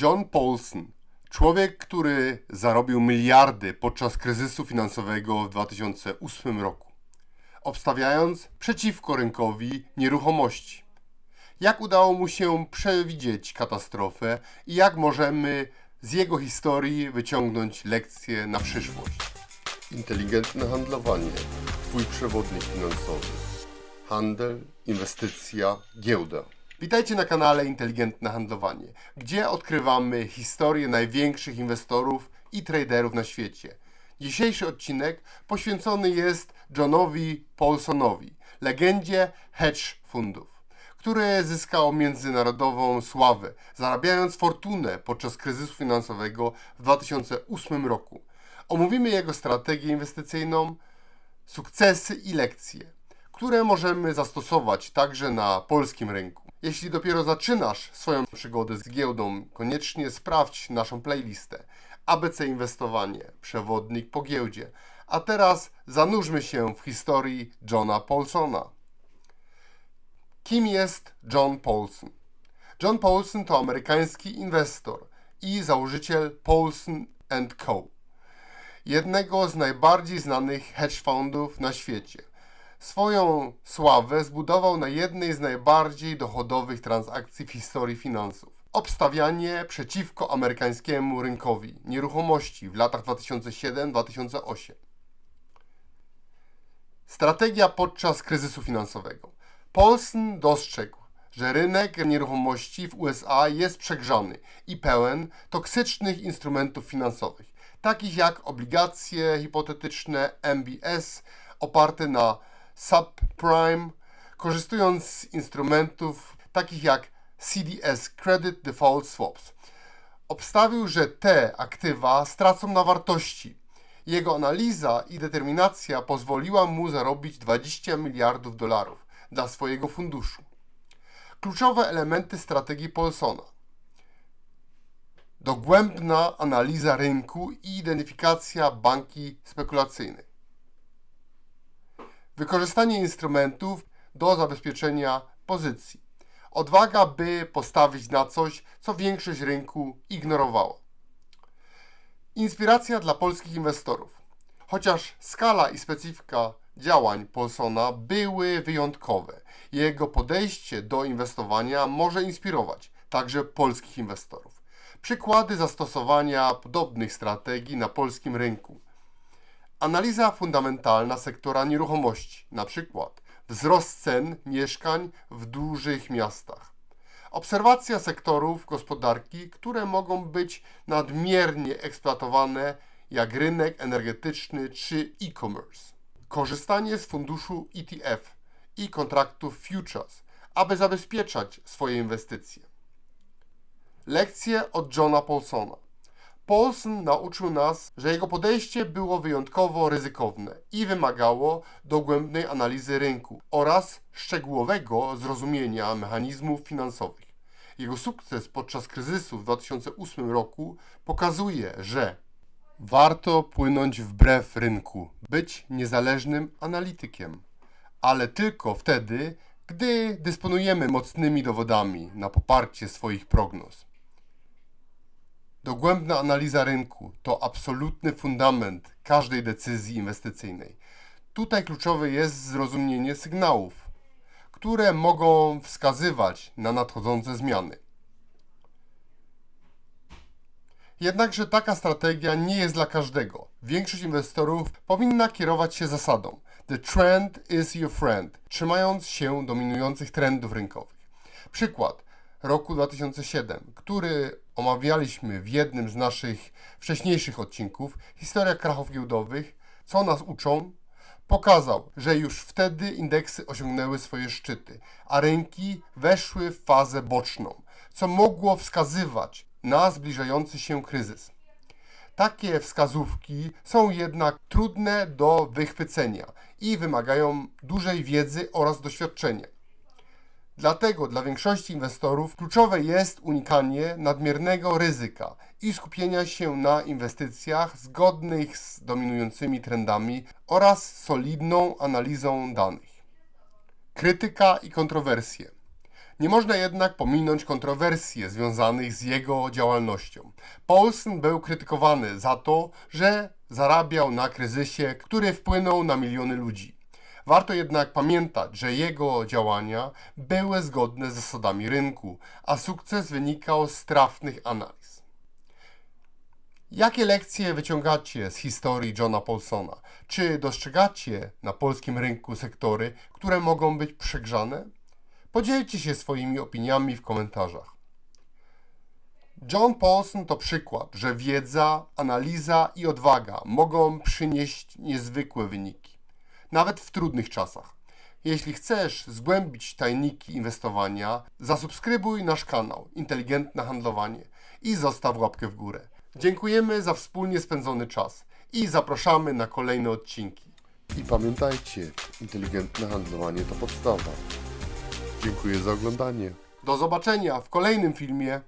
John Paulson, człowiek, który zarobił miliardy podczas kryzysu finansowego w 2008 roku, obstawiając przeciwko rynkowi nieruchomości. Jak udało mu się przewidzieć katastrofę i jak możemy z jego historii wyciągnąć lekcje na przyszłość? Inteligentne handlowanie. Twój przewodnik finansowy. Handel, inwestycja, giełda. Witajcie na kanale Inteligentne Handlowanie, gdzie odkrywamy historię największych inwestorów i traderów na świecie. Dzisiejszy odcinek poświęcony jest Johnowi Paulsonowi, legendzie hedge fundów, który zyskał międzynarodową sławę, zarabiając fortunę podczas kryzysu finansowego w 2008 roku. Omówimy jego strategię inwestycyjną, sukcesy i lekcje, które możemy zastosować także na polskim rynku. Jeśli dopiero zaczynasz swoją przygodę z giełdą, koniecznie sprawdź naszą playlistę ABC Inwestowanie, przewodnik po giełdzie. A teraz zanurzmy się w historii Johna Paulsona. Kim jest John Paulson? John Paulson to amerykański inwestor i założyciel Paulson Co jednego z najbardziej znanych hedge fundów na świecie. Swoją sławę zbudował na jednej z najbardziej dochodowych transakcji w historii finansów. Obstawianie przeciwko amerykańskiemu rynkowi nieruchomości w latach 2007-2008. Strategia podczas kryzysu finansowego. Paulson dostrzegł, że rynek nieruchomości w USA jest przegrzany i pełen toksycznych instrumentów finansowych takich jak obligacje hipotetyczne MBS oparte na subprime, korzystując z instrumentów takich jak CDS Credit Default Swaps. Obstawił, że te aktywa stracą na wartości. Jego analiza i determinacja pozwoliła mu zarobić 20 miliardów dolarów dla swojego funduszu. Kluczowe elementy strategii Paulsona dogłębna analiza rynku i identyfikacja banki spekulacyjnej. Wykorzystanie instrumentów do zabezpieczenia pozycji. Odwaga, by postawić na coś, co większość rynku ignorowała. Inspiracja dla polskich inwestorów. Chociaż skala i specyfika działań Polsona były wyjątkowe, jego podejście do inwestowania może inspirować także polskich inwestorów. Przykłady zastosowania podobnych strategii na polskim rynku. Analiza fundamentalna sektora nieruchomości, na przykład wzrost cen mieszkań w dużych miastach. Obserwacja sektorów gospodarki, które mogą być nadmiernie eksploatowane, jak rynek energetyczny czy e-commerce. Korzystanie z funduszu ETF i kontraktów futures, aby zabezpieczać swoje inwestycje. Lekcje od Johna Paulsona. Paulson nauczył nas, że jego podejście było wyjątkowo ryzykowne i wymagało dogłębnej analizy rynku oraz szczegółowego zrozumienia mechanizmów finansowych. Jego sukces podczas kryzysu w 2008 roku pokazuje, że warto płynąć wbrew rynku, być niezależnym analitykiem, ale tylko wtedy, gdy dysponujemy mocnymi dowodami na poparcie swoich prognoz. Dogłębna analiza rynku to absolutny fundament każdej decyzji inwestycyjnej. Tutaj kluczowe jest zrozumienie sygnałów, które mogą wskazywać na nadchodzące zmiany. Jednakże taka strategia nie jest dla każdego. Większość inwestorów powinna kierować się zasadą The trend is your friend, trzymając się dominujących trendów rynkowych. Przykład roku 2007, który omawialiśmy w jednym z naszych wcześniejszych odcinków, historia krachów giełdowych, co nas uczą, pokazał, że już wtedy indeksy osiągnęły swoje szczyty, a rynki weszły w fazę boczną, co mogło wskazywać na zbliżający się kryzys. Takie wskazówki są jednak trudne do wychwycenia i wymagają dużej wiedzy oraz doświadczenia. Dlatego dla większości inwestorów kluczowe jest unikanie nadmiernego ryzyka i skupienia się na inwestycjach zgodnych z dominującymi trendami oraz solidną analizą danych. Krytyka i kontrowersje. Nie można jednak pominąć kontrowersji związanych z jego działalnością. Paulson był krytykowany za to, że zarabiał na kryzysie, który wpłynął na miliony ludzi. Warto jednak pamiętać, że jego działania były zgodne z zasadami rynku, a sukces wynikał z trafnych analiz. Jakie lekcje wyciągacie z historii Johna Paulsona? Czy dostrzegacie na polskim rynku sektory, które mogą być przegrzane? Podzielcie się swoimi opiniami w komentarzach. John Paulson to przykład, że wiedza, analiza i odwaga mogą przynieść niezwykłe wyniki, nawet w trudnych czasach. Jeśli chcesz zgłębić tajniki inwestowania, zasubskrybuj nasz kanał Inteligentne Handlowanie i zostaw łapkę w górę. Dziękujemy za wspólnie spędzony czas i zapraszamy na kolejne odcinki. I pamiętajcie, inteligentne handlowanie to podstawa. Dziękuję za oglądanie. Do zobaczenia w kolejnym filmie.